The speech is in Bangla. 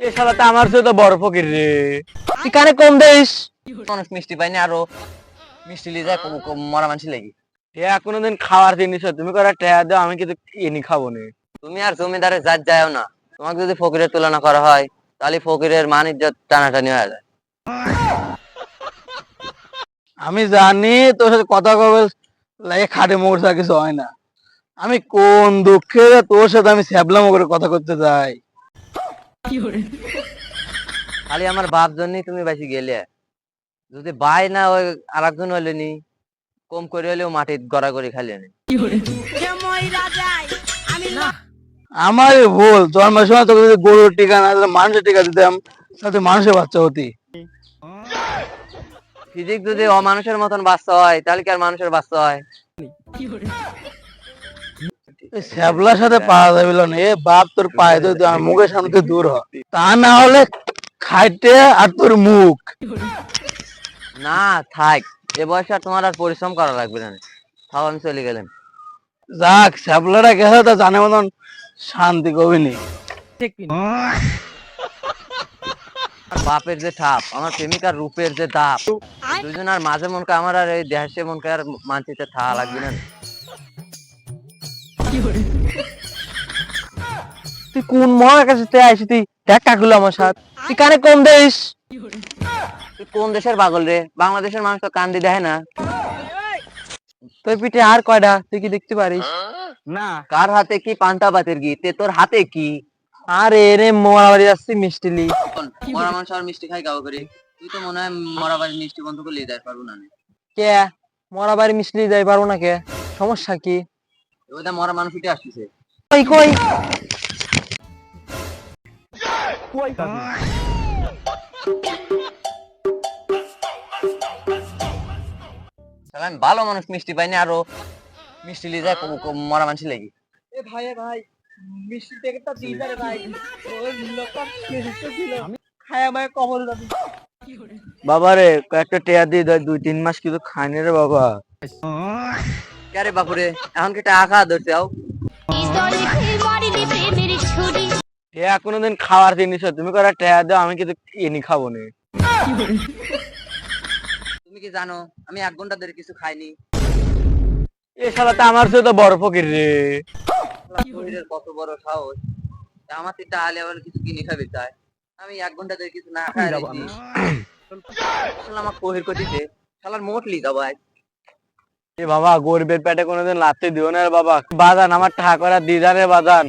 এ শালা তো আমার চেয়ে তো বড় ফকির রে। তুই কানে কম দেস। মানুষ মিষ্টি পাইনি আরও মিষ্টি লিয়ে যায় মরা মানসি লাগি। টিয়া কোনোদিন খাওয়ার জিনিস তুমি করে টেয়া দাও আমি কিন্তু এনি খাব না। তুমি আর জমিদারের জাত যাও না। তোমাকে যদি ফকিরের তুলনা করা হয় তাহলে ফকিরের মান ইজ্জত টানাটানি হয়ে যায়। আমি জানি তোর সাথে কথা কবে লাগে খাটে মোড়া কিছু হয় না। আমি কোন দুঃখে তোর সাথে আমি স্যাবলাম করে কথা করতে যাই। খালি আমার বাপ জন্যই তুমি বেশি গেলে। যদি বাই না ওই আর একজন হলে নি। কম করে হলেও মাটির গড়াগড়ি খালি নি। আমার ভুল। জন্মের সময় তোকে যদি গরুর টিকা না দিলে মানুষের টিকা দিতাম তাতে মানুষের বাচ্চা হতি। ফিজিক যদি অমানুষের মতন বাচ্চা হয় তাহলে কি আর মানুষের বাচ্চা হয়? এই স্যাবলার সাথে পাওয়া যাবে না এ বাপ তোর পায়ে আমার মুখের সামনে দূর হ। তা না হলে খাইতে আর তোর মুখ। না থাক এ বয়সে আর তোমার আর পরিশ্রম করা লাগবে না। তাও আমি চলে গেলাম। যাক স্যাবলারা গেছে তো জানে মতন শান্তি কবিনি। আমার বাপের যে ঠাপ আমার প্রেমিকার রূপের যে দাপ দুজনের মাঝে মনকে আমার আর এই দেশে মনকে আর মানচিতে থা লাগবে না। তুই কোন তুই আইসি তুই দেখ কাকুলো আমার সাথ। তুই কানে কম দেস। তুই কোন দেশের পাগল রে? বাংলাদেশের মানুষ তো কান্দি দেয় না। তোর পিঠে আর কয়টা? তুই কি দেখতে পারিস? না। কার হাতে কি পান্তা পাতের গি তে তোর হাতে কি? আর এনে মোরা বাড়ি যাচ্ছি মিষ্টি লি। মরা মানুষ আর মিষ্টি খাই গাও করে তুই তো মনে হয় মরা বাড়ির মিষ্টি বন্ধ করে লিয়ে যাই পারব না কে? মোরা বাড়ি মিষ্টি যাই পারব না কে? সমস্যা কি? এবার মরা মানুষ উঠে আসতেছে। কই কই? আমি ভালো মানুষ মিষ্টি পাইনি আরও মিষ্টি লিয়ে যায় কম- কম মরা মানুষ লাগি। এ ভাই এ ভাই মিষ্টি প্যাকেটটা দিয়ে দে রে ভাই। ওই লোকটা ছিল খায় আমায় বাবা রে কয়েকটা টেয়া দিয়ে দেয় দুই তিন মাস কিন্তু খায়নি রে বাবা। কে বাপুরে এখন কি টাকা ধরছে আও টেয়া কোনোদিন খাওয়ার জিনিস তুমি করে টেয়া দাও আমি কিন্তু এনি খাব না তুমি কি জানো আমি এক ঘণ্টা ধরে কিছু খাইনি। এ শালা তো আমার তো বড় ফকির রে। কত বড় সাহস। আমার তিনটা আলে আবার কিছু কিনে খাবে চাই আমি এক ঘণ্টা ধরে কিছু না খাই রয়েছি আমার কোহের কটিতে শালার মোটলি যাব আজ বাবা, গরিবের পেটে কোনোদিন লাথি দিও না রে বাবা। বাদান আমার টাকা করা বাদান বাজান